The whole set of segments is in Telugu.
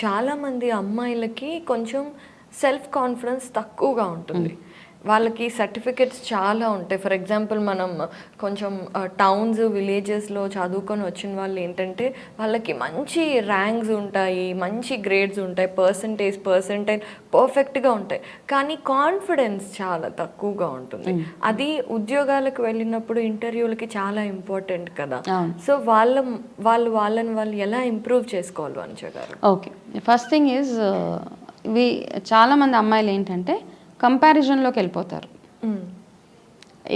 చాలామంది అమ్మాయిలకి కొంచెం సెల్ఫ్ కాన్ఫిడెన్స్ తక్కువగా ఉంటుంది. వాళ్ళకి సర్టిఫికెట్స్ చాలా ఉంటాయి. ఫర్ ఎగ్జాంపుల్ మనం కొంచెం టౌన్స్ విలేజెస్లో చదువుకొని వచ్చిన వాళ్ళు ఏంటంటే వాళ్ళకి మంచి ర్యాంక్స్ ఉంటాయి మంచి గ్రేడ్స్ ఉంటాయి పర్సంటేజ్ పర్సంటైల్ పర్ఫెక్ట్గా ఉంటాయి. కానీ కాన్ఫిడెన్స్ చాలా తక్కువగా ఉంటుంది. అది ఉద్యోగాలకు వెళ్ళినప్పుడు ఇంటర్వ్యూలకి చాలా ఇంపార్టెంట్ కదా. సో వాళ్ళ వాళ్ళు వాళ్ళని వాళ్ళు ఎలా ఇంప్రూవ్ చేసుకోవాలి వంచ గారు? ఓకే ఫస్ట్ థింగ్ ఈజ్ ఇవి చాలామంది అమ్మాయిలు ఏంటంటే కంపారిజన్లోకి వెళ్ళిపోతారు.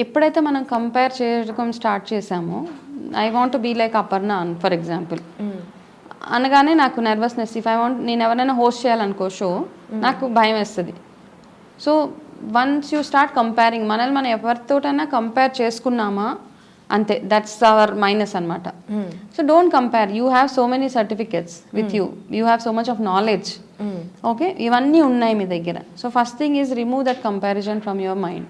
ఎప్పుడైతే మనం కంపేర్ చేయడం స్టార్ట్ చేసామో I want be like Aparna for example అనగానే నాకు నర్వస్నెస్ ఇఫ్ ఐ వాంట్ నేను ఎవరైనా హోస్ట్ చేయాలనుకో షో నాకు భయం వేస్తుంది. So once you start comparing మనల్ని మనం ఎవరితోటైనా కంపేర్ చేసుకున్నామా? అంతే. దట్స్ అవర్ మైనస్ అనమాట so don't compare you have so many certificates with you you have so much of knowledge okay ఇవన్నీ ఉన్నాయి మీ దగ్గర. So first thing is remove that comparison from your mind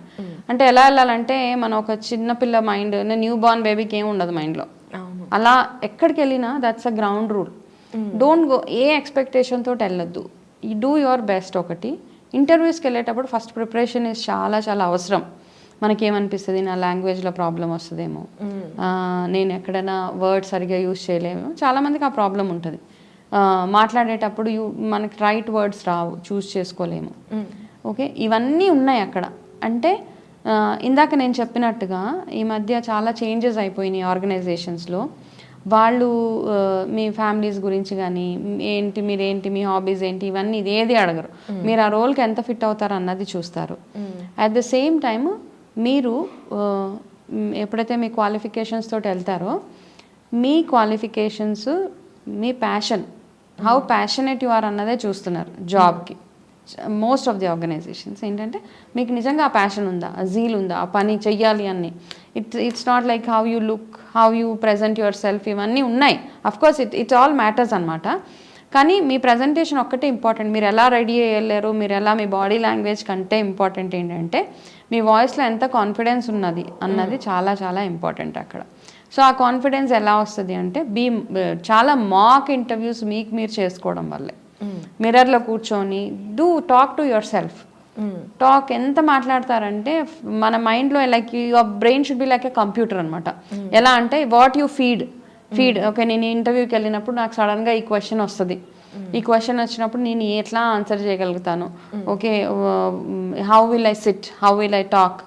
అంటే ఎలా వెళ్ళాలంటే మన ఒక చిన్న పిల్ల మైండ్ న్యూ బార్న్ బేబీకి ఏం ఉండదు మైండ్లో అలా ఎక్కడికి వెళ్ళినా that's a ground rule don't go a expectation తోటి వెళ్ళొద్దు. ఈ డూ యువర్ బెస్ట్ ఒకటి. ఇంటర్వ్యూస్కి వెళ్ళేటప్పుడు ఫస్ట్ ప్రిపరేషన్ ఇస్ చాలా చాలా అవసరం. మనకేమనిపిస్తుంది? నా లాంగ్వేజ్లో ప్రాబ్లం వస్తుందేమో. నేను ఎక్కడైనా వర్డ్ సరిగా యూజ్ చేయలేము చాలామందికి ఆ ప్రాబ్లం ఉంటుంది. మాట్లాడేటప్పుడు యూ మనకి రైట్ వర్డ్స్ రావు చూస్ చేసుకోలేము. ఓకే ఇవన్నీ ఉన్నాయి అక్కడ. అంటే ఇందాక నేను చెప్పినట్టుగా ఈ మధ్య చాలా చేంజెస్ అయిపోయినాయి ఆర్గనైజేషన్స్లో వాళ్ళు మీ ఫ్యామిలీస్ గురించి కానీ ఏంటి మీరేంటి మీ హాబీస్ ఏంటి ఇవన్నీ ఇది ఏది అడగరు మీరు ఆ రోల్కి ఎంత ఫిట్ అవుతారు అన్నది చూస్తారు. అట్ ద సేమ్ టైమ్ మీరు ఎప్పుడైతే మీ క్వాలిఫికేషన్స్ తోటి వెళ్తారో మీ qualifications me passion how passionate you are అన్నదే చూస్తున్నారు జాబ్కి. మోస్ట్ ఆఫ్ ది ఆర్గనైజేషన్స్ ఏంటంటే మీకు నిజంగా ఆ ప్యాషన్ ఉందా ఆ జీల్ ఉందా ఆ పని చెయ్యాలి అని it's it's not like how you look how you present yourself ఇవన్నీ ఉన్నాయి. Of course it it's all matters అనమాట కానీ మీ ప్రజెంటేషన్ ఒక్కటే ఇంపార్టెంట్ మీరు ఎలా రెడీ అయ్యలేరు మీరు ఎలా మీ బాడీ లాంగ్వేజ్ కంటే ఇంపార్టెంట్ ఏంటంటే మీ వాయిస్లో ఎంత కాన్ఫిడెన్స్ ఉన్నది అన్నది చాలా చాలా ఇంపార్టెంట్ అక్కడ. సో ఆ కాన్ఫిడెన్స్ ఎలా వస్తుంది అంటే బీ చాలా మాక్ ఇంటర్వ్యూస్ మీకు మీరు చేసుకోవడం వల్లే. మిర్రర్లో కూర్చొని do talk to yourself talk ఎంత మాట్లాడతారంటే మన మైండ్లో like your brain should be like a computer అనమాట ఎలా అంటే what you feed feed okay నేను ఇంటర్వ్యూకి వెళ్ళినప్పుడు నాకు సడన్గా ఈ క్వశ్చన్ వస్తుంది. ఈ క్వశ్చన్ వచ్చినప్పుడు నేను ఎట్లా ఆన్సర్ చేయగలుగుతాను? Okay how will I sit how will I talk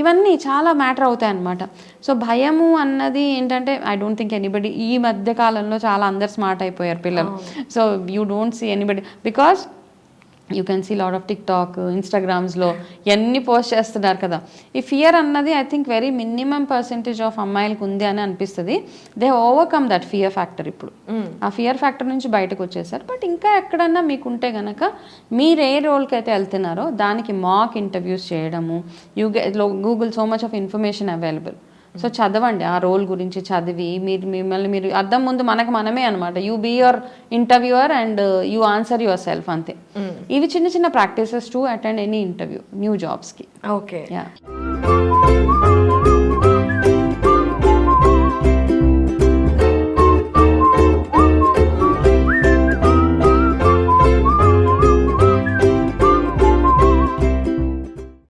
ఇవన్నీ చాలా మ్యాటర్ అవుతాయి అనమాట సో భయము అన్నది ఏంటంటే ఐ డోంట్ థింక్ ఎనీబడి ఈ మధ్య కాలంలో చాలా అందరు స్మార్ట్ అయిపోయారు పిల్లలు. So you don't see anybody because you can see lot of TikTok ఇన్స్టాగ్రామ్స్లో ఎన్ని పోస్ట్ చేస్తున్నారు కదా. ఈ ఫియర్ అన్నది I think very minimum percentage of అమ్మాయిలకు ఉంది అని అనిపిస్తుంది. They overcome that fear factor ఇప్పుడు. ఆ ఫియర్ ఫ్యాక్టర్ నుంచి బయటకు వచ్చేసారు. బట్ ఇంకా ఎక్కడన్నా మీకు ఉంటే గనక మీరు ఏ రోల్కి అయితే వెళ్తున్నారో దానికి మాక్ ఇంటర్వ్యూస్ చేయడము. You get Google so much of information available so చదవండి ఆ రోల్ గురించి చదివి మీరు మిమ్మల్ని మీరు అద్దం ముందు మనకు మనమే అనమాట you be your interviewer and you answer yourself అంతే. ఇవి చిన్న చిన్న practices to attend any interview new జాబ్స్కి ఓకే యా